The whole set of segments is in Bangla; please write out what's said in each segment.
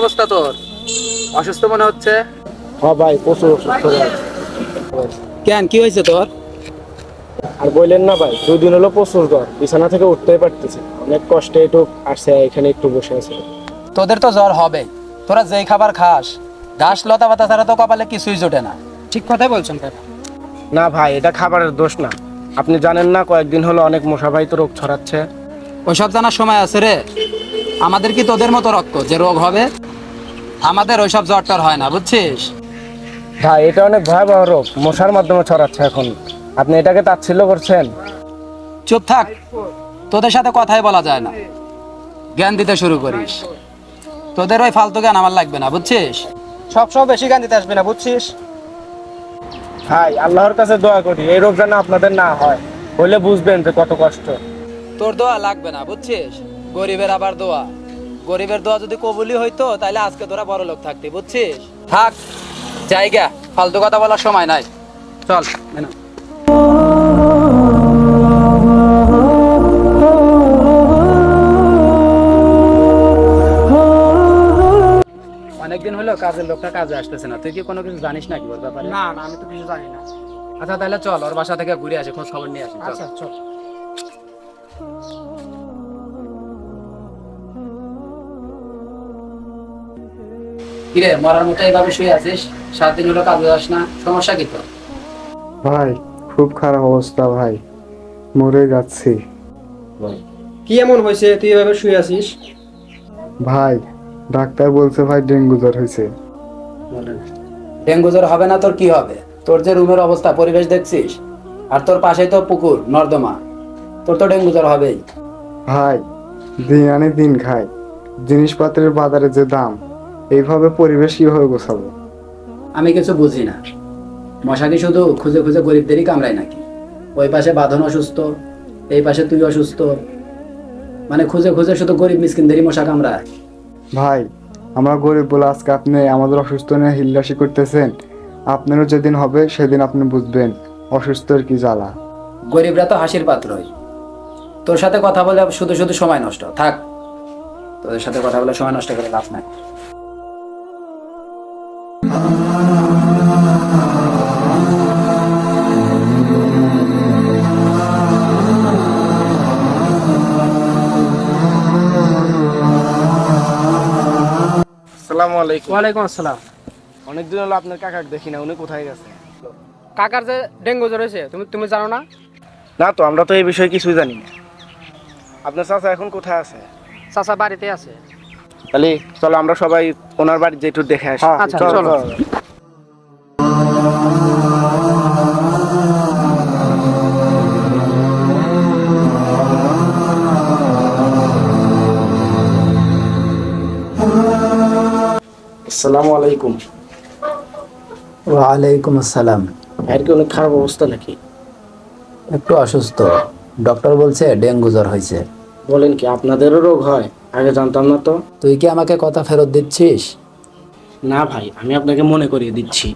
অবস্থা তোর? অসুস্থ মনে হচ্ছে? হ্যাঁ ভাই প্রচুর অসুস্থ ভাই। কেন কি হয়েছে তোর? আর বললেন না ভাই দুই দিন হলো প্রচুর জ্বর বিছানা থেকে উঠতেই পারতেছি অনেক কষ্টে একটু আসছে এখানে একটু বসে আছে। তোদের তো জ্বর হবে। তোরা যেই খাবার খাস ঘাস লতা পাতা ছাড়া তো কপালে কিছুই জোটে না। ঠিক কথাই বলছেন কাকা না ভাই এটা খাবারের দোষ না। আপনি জানেন না কয়েকদিন হলো অনেক মশাবাহিত রোগ ছড়াচ্ছে। ওইসব জানার সময় আছে রে। আমাদের কি তোদের মতো রক্ত যে রোগ হবে? আমাদের ওইসব জ্বর টর হয় না বুঝছিস? ভাই এটা অনেক ভয়াবহ রোগ। মশার মাধ্যমে ছড়াচ্ছে এখন। আপনি এটাকে তাচ্ছিল্য করছেন? চুপ থাক তোদের সাথে কথাই বলা যায় না। জ্ঞান দিতে শুরু করিস। তোদের ওই ফালতু জ্ঞান আমার লাগবে না বুঝছিস? সব সব বেশি জ্ঞান দিতে আসবে না বুঝছিস? ভাই আল্লাহর কাছে দোয়া করি এই রোগ যেন আপনাদের না হয়। হলে বুঝবেন যে কত কষ্ট। তোর দোয়া লাগবে না বুঝছিস? গরিবের আবার দোয়া। গরিবের দোয়া যদি কবুলি হইতো তাহলে আজকে তোরা বড় লোক থাকতি বুঝছিস? থাক জায়গা ফালতু কথা বলার সময় নাই। চল অনেকদিন হলো কাজের লোকটা কাজে আসতেছে না। তুই কি কোনো কিছু জানিস নাকি ওর ব্যাপারে? না না আমি তো কিছু জানি না। আচ্ছা তাহলে চল ওর বাসা থেকে ঘুরে আসি খোঁজ খবর নিয়ে আসি চল। আচ্ছা চল। কিরে মরার মতো এইভাবে শুয়ে আছিস? সাত দিন হলো কাজে যাস না সমস্যা কি তোর? ভাই খুব খারাপ অবস্থা ভাই মরে যাচ্ছি। কি এমন হয়েছে? তুই এভাবে শুয়ে আছিস? ভাই ডাক্তার বলছে ভাই ডেঙ্গু জ্বর হয়েছে। ডেঙ্গু জ্বর হবে না তোর কি হবে? তোর যে রুমের অবস্থা পরিবেশ দেখছিস? আর তোর পাশেই তো পুকুর নর্দমা। তোর তো ডেঙ্গু জ্বর হবেই। ভাই দিন আনি দিন খাই। জিনিসপত্রের বাজারে যে দাম এইভাবে পরিবেশ কীভাবে গোছাবো? আমি কিছু বুঝি না। মশা কি শুধু খুঁজে খুঁজে গরিবদেরই কামড়ায় নাকি? ওই পাশে বাঁধন অসুস্থ এই পাশে তুই অসুস্থ। মানে খুঁজে খুঁজে শুধু গরিব মিসকিনদেরই মশা কামড়ায়। ভাই আমরা গরিব বলে আজকে আপনি আমাদের অসুস্থ নিয়ে হিল্লাসি করতেছেন। আপনারও যেদিন হবে সেদিন আপনি বুঝবেন অসুস্থর কি জ্বালা। গরিবরা তো হাসির পাত্রই। তোর সাথে কথা বলে শুধু শুধু সময় নষ্ট। থাক তোদের সাথে কথা বলে সময় নষ্ট করে লাভ নাই। আসসালামু আলাইকুম। ওয়ালাইকুম আসসালাম। অনেকদিন হলো আপনার কাকাকে দেখি না উনি কোথায় গেছে? কাকার যে ডেঙ্গু জ্বর হয়েছে তুমি তুমি জানো না? না তো আমরা তো এই বিষয়ে কিছুই জানি না। আপনার চাচা এখন কোথায় আছে? চাচা বাড়িতে আছে। তাহলে চলো আমরা সবাই ওনার বাড়ি যেটু দেখে আসি। আচ্ছা, চলো। আসসালামু আলাইকুম। ওয়ালাইকুম আসসালাম। ভাইয়ের কি অনেক খারাপ অবস্থা নাকি? একটু অসুস্থ। ডক্টর বলছে ডেঙ্গু জ্বর হয়েছে। বলেন কি আপনাদেরও রোগ হয়? আগে জানতাম না তো। তুই কি আমাকে কথা ফেরত দিচ্ছিস? না ভাই আমি আপনাকে মনে করিয়ে দিচ্ছি।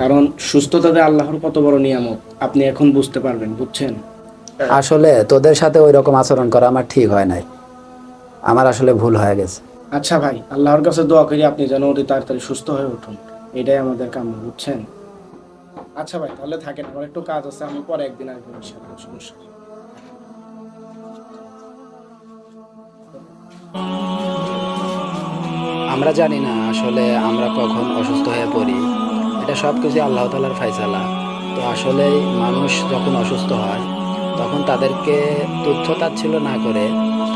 কারণ সুস্থতাতে আল্লাহর কত বড় নিয়ামত আপনি এখন বুঝতে পারবেন বুঝছেন? আসলে তোদের সাথে ওই রকম আচরণ করা আমার ঠিক হয় নাই। আমার আসলে ভুল হয়ে গেছে। আচ্ছা ভাই, আল্লাহর কাছে দোয়া করি আপনি যেন অতি তাড়াতাড়ি সুস্থ হয়ে উঠুন। এটাই আমাদের কাম্য, বুঝছেন? আচ্ছা ভাই, তাহলে থাকেন, আমার একটু কাজ আছে, আমি পরে একদিন আসব সমস্যা আমরা জানি না আসলে আমরা কখন অসুস্থ হয়ে পড়ি। এটা সব কিছু আল্লাহ তালার ফাইসালা তো আসলে মানুষ যখন অসুস্থ হয় তখন তাদেরকে তুচ্ছ তাচ্ছিল্য না করে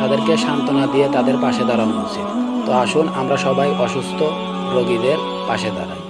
তাদেরকে সান্ত্বনা দিয়ে তাদের পাশে দাঁড়ানো উচিত। তো আসুন আমরা সবাই অসুস্থ রোগীদের পাশে দাঁড়াই।